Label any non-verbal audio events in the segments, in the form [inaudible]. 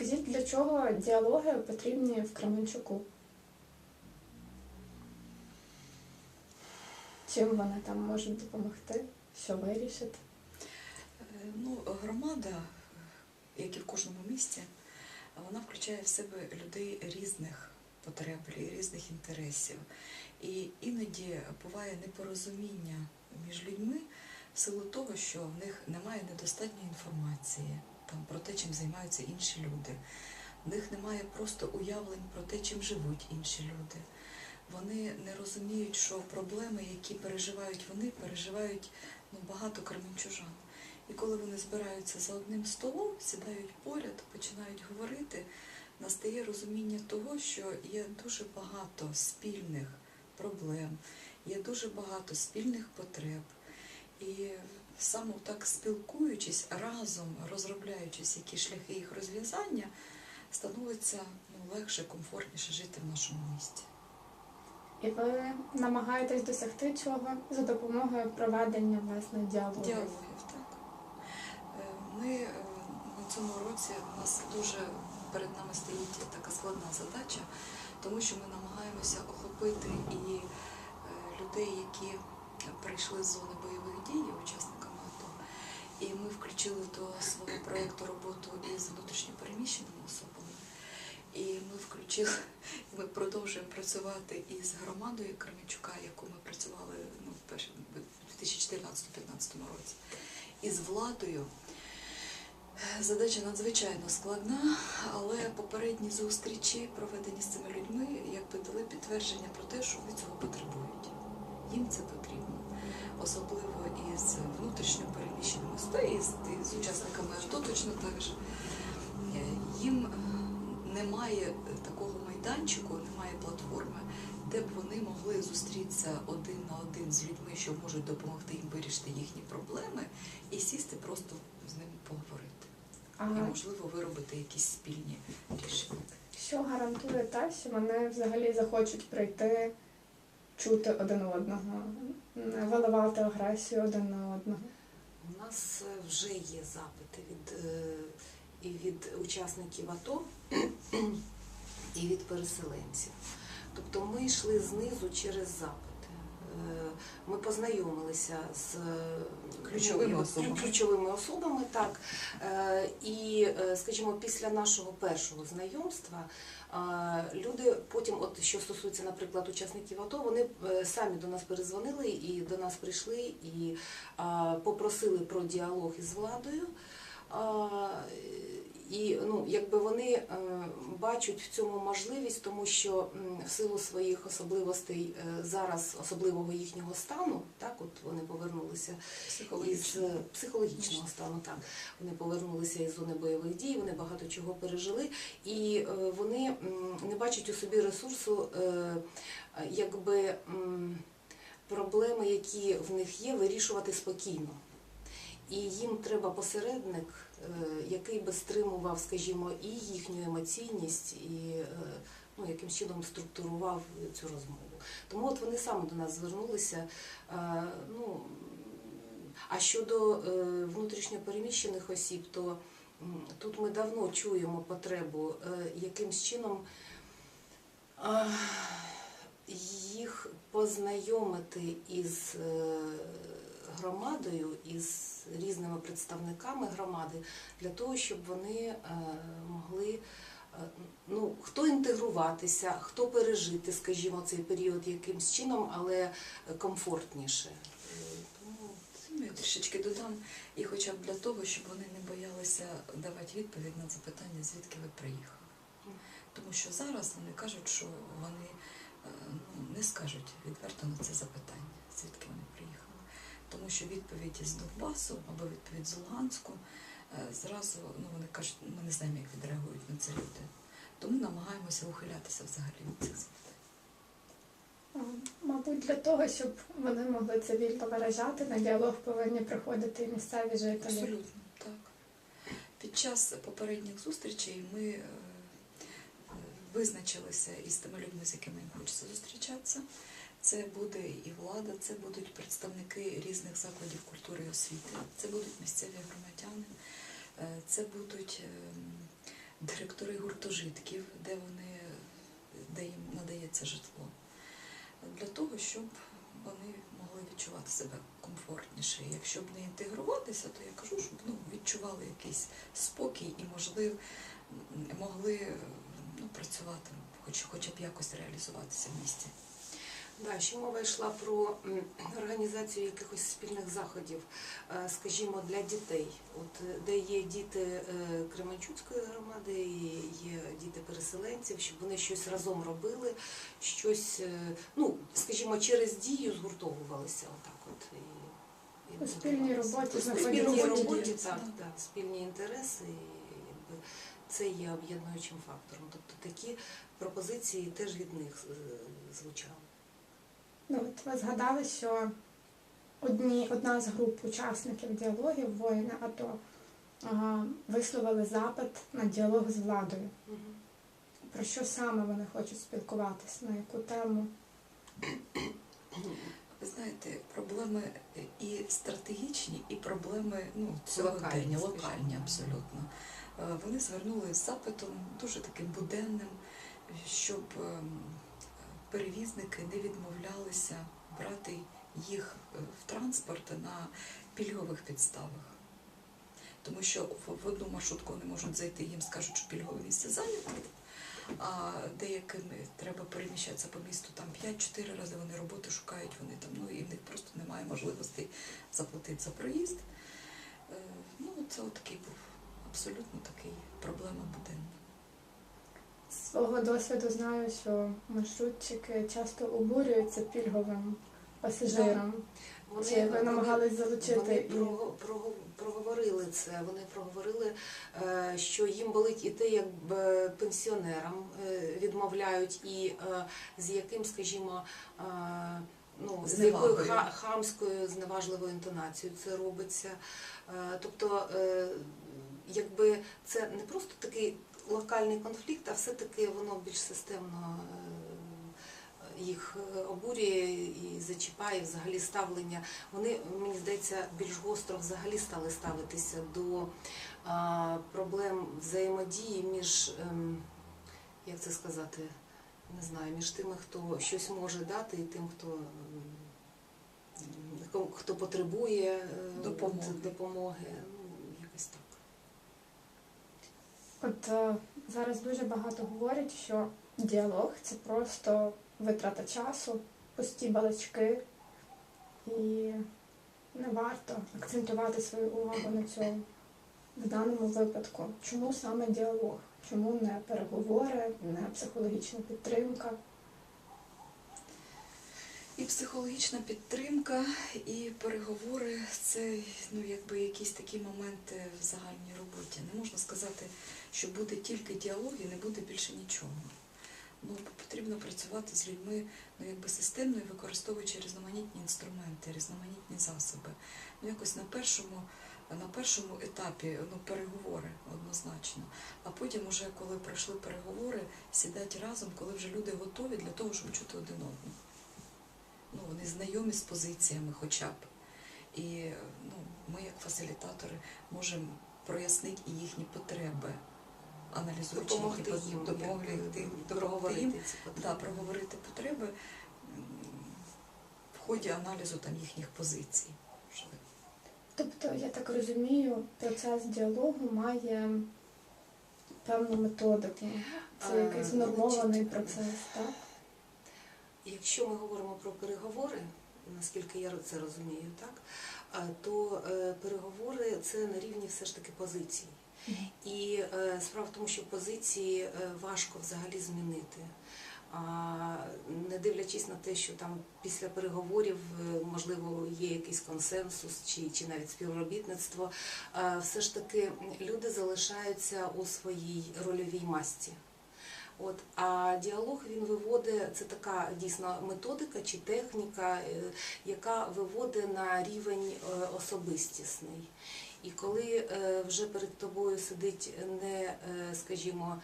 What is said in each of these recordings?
Скажіть, для чого діалоги потрібні в Кременчуку? Чим вони там можуть допомогти? Що вирішити? Е, Ну, громада, як і в кожному місті, вона включає в себе людей різних потреб, різних інтересів. І іноді буває непорозуміння між людьми в силу того, що в них немає недостатньої інформації там, про те, чим займаються інші люди. В них немає просто уявлень про те, чим живуть інші люди. Вони не розуміють, що проблеми, які переживають вони, переживають ну, багато кременчужан. І коли вони збираються за одним столом, сідають поряд, починають говорити, настає розуміння того, що є дуже багато спільних проблем, є дуже багато спільних потреб. І саме так спілкуючись, разом розробляючись які шляхи їх розв'язання, становиться ну, легше, комфортніше жити в нашому місті. І ви намагаєтесь досягти чого за допомогою проведення власне діалогів? Діалогів, так. Е, Ми е, на цьому році у нас дуже перед нами стоїть така складна задача, тому що ми намагаємося охопити і е, людей, які прийшли з зони бойових дій, АТО. І ми включили до свого проєкту роботу із внутрішньопереміщеними особами. І ми включили, ми продовжуємо працювати із громадою Кременчука, яку ми працювали ну, в в 2014-2015 році, і з владою. Задача надзвичайно складна, але попередні зустрічі, проведені з цими людьми, якби дали підтвердження про те, що вони цього потребують. Їм це потрібно. Особливо із внутрішньо переміщеними і з, учасниками АТО точно так же. Е, Їм немає такого майданчику, немає платформи, де б вони могли зустрітися один на один з людьми, що можуть допомогти їм вирішити їхні проблеми, і сісти просто з ними поговорити. А І, можливо, виробити якісь спільні рішення. що гарантує те, що вони взагалі захочуть прийти, чути один одного, не виливати агресію один на одного? У нас е, вже є запити від, е, і від учасників АТО, і від переселенців. Тобто ми йшли знизу через запити. Е, Ми познайомилися з е, Ключовими ну, особами. ключовими особами, так. Е, І, скажімо, після нашого першого знайомства люди потім, от що стосується, наприклад, учасників АТО, вони самі до нас перезвонили і до нас прийшли і попросили про діалог із владою. І ну, якби вони е, бачать в цьому можливість, тому що в силу своїх особливостей е, зараз особливого їхнього стану, так от вони повернулися із е, психологічного стану, так. Вони повернулися із зони бойових дій, вони багато чого пережили, і вони не бачать у собі ресурсу, якби проблеми, які в них є, вирішувати спокійно. І їм треба посередник, який би стримував, скажімо, і їхню емоційність, і е, ну, яким чином структурував цю розмову. Тому от вони саме до нас звернулися. Е, Ну, а щодо е, внутрішньопереміщених осіб, то тут ми давно чуємо потребу, е, якимсь чином е, їх познайомити із громадою, із різними представниками громади, для того, щоб вони е, могли е, ну, хто інтегруватися, хто пережити, скажімо, цей період якимсь чином, але комфортніше. Е, Тому Я трішечки додам, і хоча б для того, щоб вони не боялися давати відповідь на запитання, звідки ви приїхали. Тому що зараз вони кажуть, що вони ну, не скажуть відверто на це запитання, звідки вони. Тому що відповідь із Донбасу або відповідь з Луганську е, зразу ну, вони кажуть, ми не знаємо, як відреагують на це люди. Тому намагаємося ухилятися взагалі від цих запитань. Мабуть, для того, щоб вони могли це вільно виражати, на діалог повинні приходити і місцеві жителі. Абсолютно, так. Під час попередніх зустрічей ми е, е, визначилися із тими людьми, з якими їм хочеться зустрічатися. Це буде і влада, це будуть представники різних закладів культури і освіти, це будуть місцеві громадяни, е, це будуть ем, директори гуртожитків, де вони де їм надається житло, для того, щоб вони могли відчувати себе комфортніше. Якщо б не інтегруватися, то я кажу, щоб ну, відчували якийсь спокій і, можливо, могли ну, працювати, хоч, хоча б якось реалізуватися в місті. Да, ще мова йшла про організацію якихось спільних заходів, е, скажімо, для дітей. От е, де є діти е, Кременчуцької громади, і є діти переселенців, щоб вони щось разом робили, щось, ну, скажімо, через дію згуртовувалися отак от. І, У спільній роботі У спільній ті роботі, так, так, спільні інтереси, і, це є об'єднуючим фактором. Тобто такі пропозиції теж від них звучали. Ну, от ви згадали, що одні, одна з груп учасників діалогів воїни АТО ага, висловили запит на діалог з владою. Мгм. Про що саме вони хочуть спілкуватися, на яку тему? Ви знаєте, проблеми і стратегічні, і проблеми ну, Локальні, сьогодення, локальні абсолютно. Е, Вони звернули з запитом дуже таким буденним, щоб ем, перевізники не відмовлялися брати їх е, в транспорт на пільгових підставах. Тому що в одну маршрутку вони можуть зайти, їм скажуть, що пільгове місце зайняте, а деяким треба переміщатися по місту там 5-4 рази вони роботи шукають, вони там, ну і в них просто немає можливості заплатити за проїзд. Е, Ну, це отакий був абсолютно такий проблема буденна. З свого досвіду знаю, що маршрутчики часто обурюються пільговим пасажирам. Чи ви намагались залучити Вони і прого- прого- проговорили це. Вони проговорили, е, що їм болить і те, як пенсіонерам е, відмовляють, і е, з яким, скажімо, ну, з якою хамською, зневажливою інтонацією це робиться. Тобто, якби це не просто такий локальний конфлікт, а все-таки воно більш системно. е, їх е, обурює і зачіпає взагалі ставлення. Вони, мені здається, більш гостро взагалі стали ставитися до проблем взаємодії між, ем, як це сказати, не знаю, між тими, хто щось може дати, і тим, хто, ем, хто потребує е, Допомоги. допомоги. Ну, якось так. От е, зараз дуже багато говорять, що діалог це просто витрата часу, пусті балачки, і не варто акцентувати свою увагу на цьому в даному випадку. Чому саме діалог? Чому не переговори, не психологічна підтримка? І психологічна підтримка, і переговори це ну, якби якісь такі моменти в загальній роботі. Не можна сказати, що буде тільки діалог і не буде більше нічого. Ну, потрібно працювати з людьми ну, якби системно і використовуючи різноманітні інструменти, різноманітні засоби. Ну, якось на першому, на першому етапі ну, переговори однозначно. А потім, уже коли пройшли переговори, сідати разом, коли вже люди готові для того, щоб чути один одного ну, вони знайомі з позиціями хоча б. І ну, ми, як фасилітатори, можемо прояснити і їхні потреби, аналізуючи Допомогти їхні їм, допомогти, допомогти проговорити їм, ці потреби. да, проговорити потреби в ході аналізу там, їхніх позицій. Тобто, я так розумію, процес діалогу має певну методику. Це Е, якийсь нормований процес, так? Якщо ми говоримо про переговори, наскільки я це розумію, так то е, переговори це на рівні все ж таки позицій. І е, справа в тому, що позиції е, важко взагалі змінити. А, не дивлячись на те, що там після переговорів можливо є якийсь консенсус чи, чи навіть співробітництво, все ж таки люди залишаються у своїй рольовій масті. От, а діалог він виводить, це така дійсно методика чи техніка, е, яка виводить на рівень е, особистісний. І коли е, вже перед тобою сидить не, скажімо,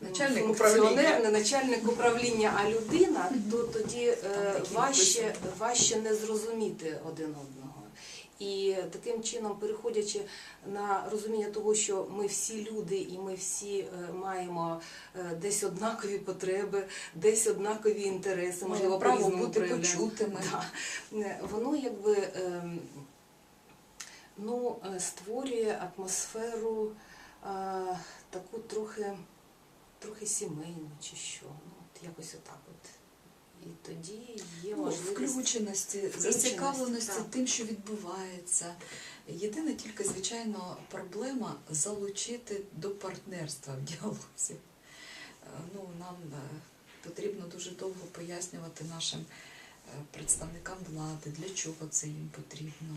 Начальник управління. не начальник управління, а людина, то тоді важче, важче не зрозуміти один одного. І таким чином, переходячи на розуміння того, що ми всі люди і ми всі е, маємо е, десь однакові потреби, десь однакові інтереси, можливо, право бути почутими. Да. Е, Воно якби ем, ну, створює атмосферу таку трохи, трохи сімейну чи що. Ну, от якось отак от. І тоді є Ну, можливість. включеності, зацікавленості так. тим, що відбувається. Єдина тільки, звичайно, проблема залучити до партнерства в діалозі. Е, Ну, нам е, потрібно дуже довго пояснювати нашим е, представникам влади, для чого це їм потрібно.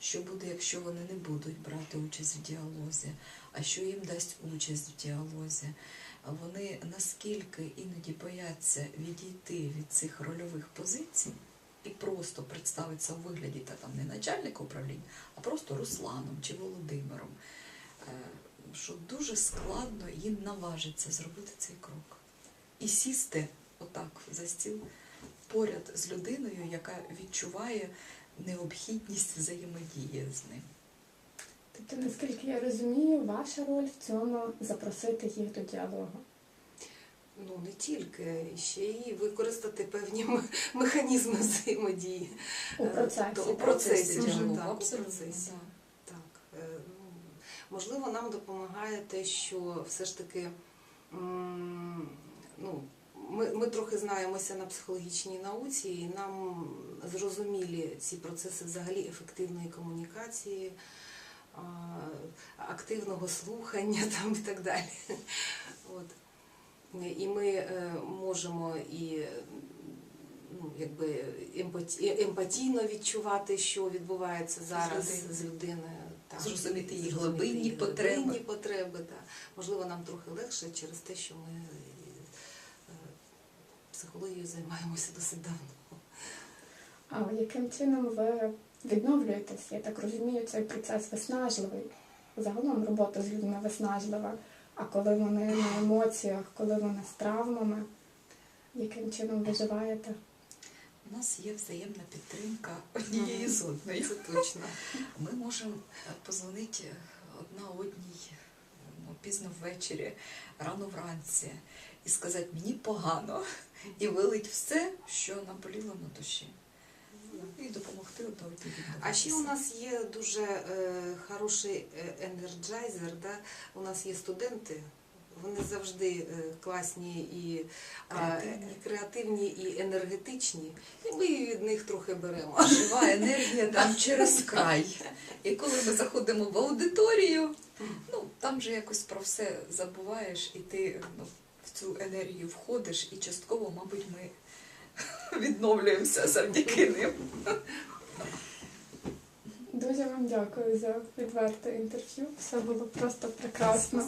Що буде, якщо вони не будуть брати участь в діалозі, а що їм дасть участь в діалозі? Вони наскільки іноді бояться відійти від цих рольових позицій і просто представитися у вигляді та там не начальника управління, а просто Русланом чи Володимиром, е, що дуже складно їм наважиться зробити цей крок і сісти отак за стіл поряд з людиною, яка відчуває необхідність взаємодії з ним. Тобто, наскільки я розумію, ваша роль в цьому запросити їх до діалогу. Ну не тільки, ще й використати певні механізми взаємодії. У Е, процесі, то- У процесі, Дуже, так, так, у процесі. да. Так, е, ну, можливо, нам допомагає те, що все ж таки ну, ми, ми трохи знаємося на психологічній науці, і нам зрозумілі ці процеси взагалі ефективної комунікації, активного слухання [laughs] там, і так далі. От. І ми е, можемо і ну, якби емпатійно відчувати, що відбувається зараз людиною. з людиною. так. Зрозуміти її глибинні потреби. глибинні потреби. Так. Можливо, нам трохи легше через те, що ми е, психологією займаємося досить давно. А яким чином ви відновлюєтесь? Я так розумію, цей процес виснажливий. Загалом робота з людьми виснажлива. А коли вони на емоціях, коли вони з травмами, яким чином виживаєте? У нас є взаємна підтримка однієї з одною. Це точно. Ми можемо позвонити одна одній ну, пізно ввечері, рано вранці, і сказати мені погано, і вилить все, що наболіло на душі. І допомогти одна А ще у нас є дуже е, хороший е, енерджайзер. Да? У нас є студенти, вони завжди е, класні і, а, Креативні. і креативні, і енергетичні. І ми від них трохи беремо. жива енергія [laughs] там через край. І коли ми заходимо в аудиторію, ну там же якось про все забуваєш, і ти ну, в цю енергію входиш, і частково, мабуть, ми [laughs] відновлюємося завдяки ним. Дуже вам дякую за відверте інтерв'ю. Все було просто прекрасно.